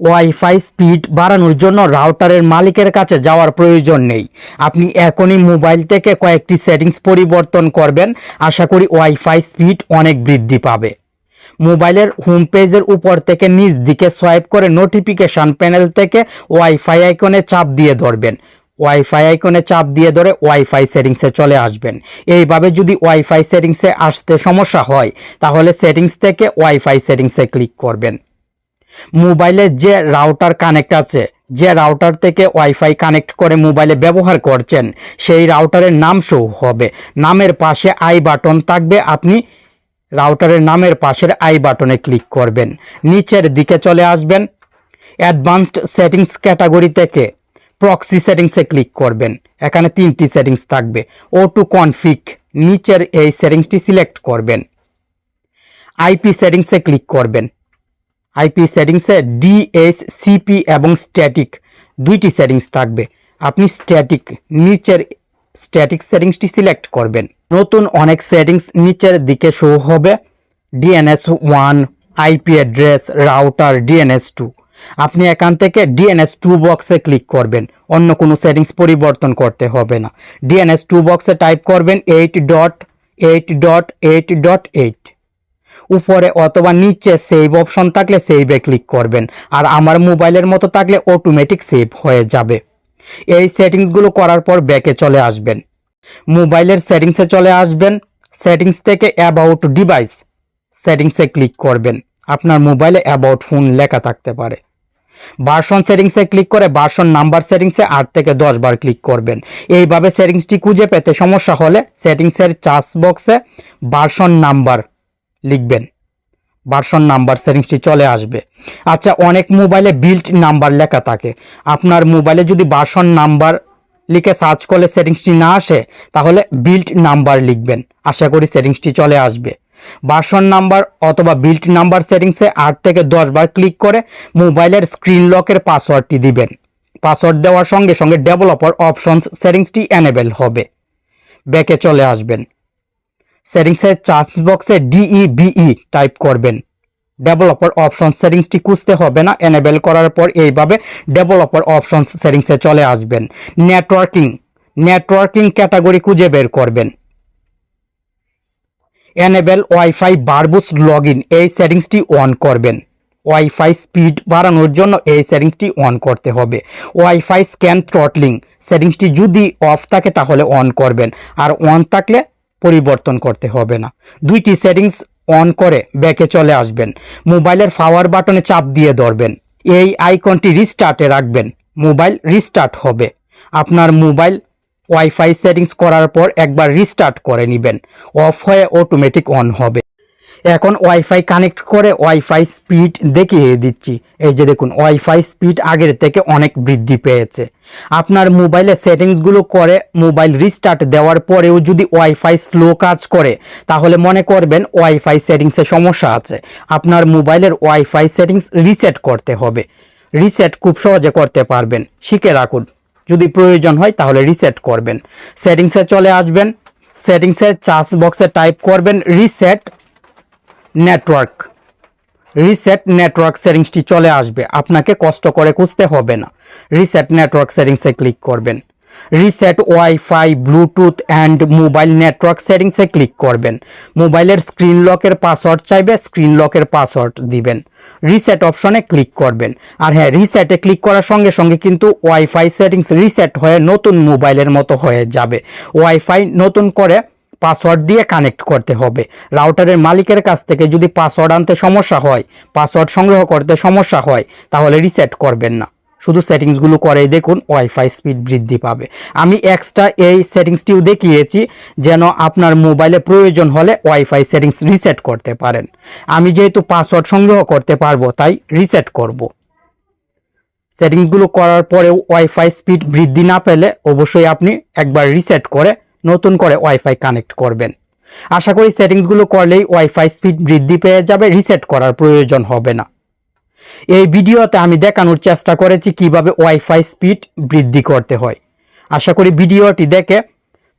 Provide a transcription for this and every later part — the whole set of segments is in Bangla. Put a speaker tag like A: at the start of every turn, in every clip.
A: ওয়াইফাই স্পিড বাড়ানোর জন্য রাউটারের মালিকের কাছে যাওয়ার প্রয়োজন নেই। আপনি এখনই মোবাইল থেকে কয়েকটি সেটিংস পরিবর্তন করবেন। আশা করি ওয়াইফাই স্পিড অনেক বৃদ্ধি পাবে। মোবাইলের হোম পেজের উপর থেকে নিচ দিকে সোয়াইপ করে নোটিফিকেশন প্যানেল থেকে ওয়াইফাই আইকনে চাপ দিয়ে ধরবেন। ওয়াইফাই আইকনে চাপ দিয়ে ধরে ওয়াইফাই সেটিংসে চলে আসবেন। এইভাবে যদি ওয়াইফাই সেটিংসে আসতে সমস্যা হয়, তাহলে সেটিংস থেকে ওয়াইফাই সেটিংসে ক্লিক করবেন। মোবাইলে যে রাউটার কানেক্ট আছে, যে রাউটার থেকে ওয়াইফাই কানেক্ট করে মোবাইলে ব্যবহার করছেন, সেই রাউটারের নাম শো হবে। নামের পাশে আই বাটন থাকবে, আপনি রাউটারের নামের পাশের আই বাটনে ক্লিক করবেন। নিচের দিকে চলে আসবেন অ্যাডভান্সড সেটিংস ক্যাটাগরি থেকে প্রক্সি সেটিংসে ক্লিক করবেন। এখানে তিনটি সেটিংস থাকবে ও টু কনফিগ নিচের এই সেটিংসটি সিলেক্ট করবেন। আইপি সেটিংসে ক্লিক করবেন। আইপি সেটিংসে ডিএস সিপি এবং স্ট্যাটিক দুইটি সেটিংস থাকবে। আপনি স্ট্যাটিক, নিচের স্ট্যাটিক সেটিংসটি সিলেক্ট করবেন। নতুন অনেক সেটিংস নিচের দিকে শো হবে। DNS one, IP address, router, DNS two. আপনি এখান থেকে ডিএনএস টু বক্সে ক্লিক করবেন। অন্য কোনো সেটিংস পরিবর্তন করতে হবে না। ডিএনএস টু বক্সে টাইপ করবেন eight dot eight dot eight dot eight. উপরে অথবা নিচে সেভ অপশন থাকলে সেভে ক্লিক করবেন। আর আমার মোবাইলের মতো থাকলে অটোমেটিক সেভ হয়ে যাবে। এই সেটিংসগুলো করার পর ব্যাকে চলে আসবেন। মোবাইলের সেটিংসে চলে আসবেন। সেটিংস থেকে অ্যাবাউট ডিভাইস সেটিংসে ক্লিক করবেন। আপনার মোবাইলে অ্যাবাউট ফোন লেখা থাকতে পারে। ভার্সন সেটিংসে ক্লিক করে ভার্সন নাম্বার সেটিংসে আট থেকে দশ বার ক্লিক করবেন। এইভাবে সেটিংসটি খুঁজে পেতে সমস্যা হলে সেটিংসের চার্জ বক্সে ভার্সন নাম্বার লিখবেন। ভার্সন নাম্বার সেটিংসটি চলে আসবে। আচ্ছা অনেক মোবাইলে বিল্ট নাম্বার লেখা থাকে। আপনার মোবাইলে যদি ভার্সন নাম্বার লিখে সার্চ করলে সেটিংসটি না আসে, তাহলে বিল্ট নাম্বার লিখবেন। আশা করি সেটিংসটি চলে আসবে। ভার্সন নাম্বার অথবা বিল্ট নাম্বার সেটিংসে আট থেকে দশ বার ক্লিক করে মোবাইলের স্ক্রিন লকের পাসওয়ার্ডটি দিবেন। পাসওয়ার্ড দেওয়ার সঙ্গে সঙ্গে ডেভেলপার অপশনস সেটিংসটি অ্যানেবেল হবে। ব্যাকে চলে আসবেন। সেটিংসের চার্জ বক্সে ডিই বিই টাইপ করবেন। ডেভেলপার অপশন সেটিংসটি খুঁজতে হবে না। এনেবেল করার পর এইভাবে ডেভেলপার অপশন সেটিংসে চলে আসবেন। নেটওয়ার্কিং নেটওয়ার্কিং ক্যাটাগরি খুঁজে বের করবেন। এনেবেল ওয়াইফাই বারবুস লগ এই সেটিংসটি অন করবেন। ওয়াইফাই স্পিড বাড়ানোর জন্য এই সেটিংসটি অন করতে হবে। ওয়াইফাই স্ক্যান থ্রটলিং সেটিংসটি যদি অফ থাকে তাহলে অন করবেন। আর অন থাকলে পরিবর্তন করতে হবে না। দুইটি সেটিংস অন করে ব্যাকে চলে আসবেন। মোবাইলের পাওয়ার বাটনে চাপ দিয়ে ধরবেন। এই আইকনটি রিস্টার্টে রাখবেন। মোবাইল রিস্টার্ট হবে। আপনার মোবাইল ওয়াইফাই সেটিংস করার পর একবার রিস্টার্ট করে নেবেন। অফ হয়ে অটোমেটিক অন হবে। এখন ওয়াইফাই কানেক্ট করে ওয়াইফাই স্পিড দেখিয়ে দিচ্ছি। এই যে দেখুন ওয়াইফাই স্পিড আগের থেকে অনেক বৃদ্ধি পেয়েছে। আপনার মোবাইলে সেটিংসগুলো করে মোবাইল রিস্টার্ট দেওয়ার পরেও যদি ওয়াইফাই স্লো কাজ করে, তাহলে মনে করবেন ওয়াইফাই সেটিংসে সমস্যা আছে। আপনার মোবাইলের ওয়াইফাই সেটিংস রিসেট করতে হবে। রিসেট খুব সহজে করতে পারবেন। শিখে রাখুন। যদি প্রয়োজন হয়, তাহলে রিসেট করবেন। সেটিংসে চলে আসবেন। সেটিংসের চার্জ বক্সে টাইপ করবেন রিসেট নেটওয়ার্ক। রিসেট নেটওয়ার্ক সেটিংসটি চলে আসবে। আপনাকে কষ্ট করে খুঁজতে হবে না। রিসেট নেটওয়ার্ক সেটিংসে ক্লিক করবেন। Reset wifi, bluetooth, and mobile network সেটিংসে ক্লিক করবেন। মোবাইলের স্ক্রিন লকের পাসওয়ার্ড চাইবে, স্ক্রিন লকের পাসওয়ার্ড দিবেন। রিসেট অপশনে ক্লিক করবেন। আর হ্যাঁ রিসেটে ক্লিক করার সঙ্গে সঙ্গে কিন্তু ওয়াইফাই সেটিংস রিসেট হয়ে নতুন মোবাইলের মতো হয়ে যাবে। ওয়াইফাই নতুন করে পাসওয়ার্ড দিয়ে কানেক্ট করতে হবে। রাউটারের মালিকের কাছ থেকে যদি পাসওয়ার্ড আনতে সমস্যা হয়, পাসওয়ার্ড সংগ্রহ করতে সমস্যা হয়, তাহলে রিসেট করবেন না। শুধু সেটিংসগুলো করেই দেখুন, ওয়াইফাই স্পিড বৃদ্ধি পাবে। আমি এক্সট্রা এই সেটিংসটিও দেখিয়েছি, যেন আপনার মোবাইলে প্রয়োজন হলে ওয়াইফাই সেটিংস রিসেট করতে পারেন। আমি যেহেতু পাসওয়ার্ড সংগ্রহ করতে পারব, তাই রিসেট করব। সেটিংসগুলো করার পরেও ওয়াইফাই স্পিড বৃদ্ধি না পেলে অবশ্যই আপনি একবার রিসেট করে নতুন করে ওয়াইফাই কানেক্ট করবেন। আশা করি সেটিংসগুলো করলেই ওয়াইফাই স্পিড বৃদ্ধি পেয়ে যাবে রিসেট করার প্রয়োজন হবে না। এই ভিডিওতে আমি দেখানোর চেষ্টা করেছি কীভাবে ওয়াইফাই স্পিড বৃদ্ধি করতে হয়। আশা করি ভিডিওটি দেখে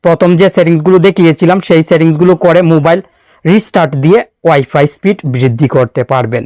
A: প্রথম যে সেটিংসগুলো দেখিয়েছিলাম, সেই সেটিংসগুলো করে মোবাইল রিস্টার্ট দিয়ে ওয়াইফাই স্পিড বৃদ্ধি করতে পারবেন।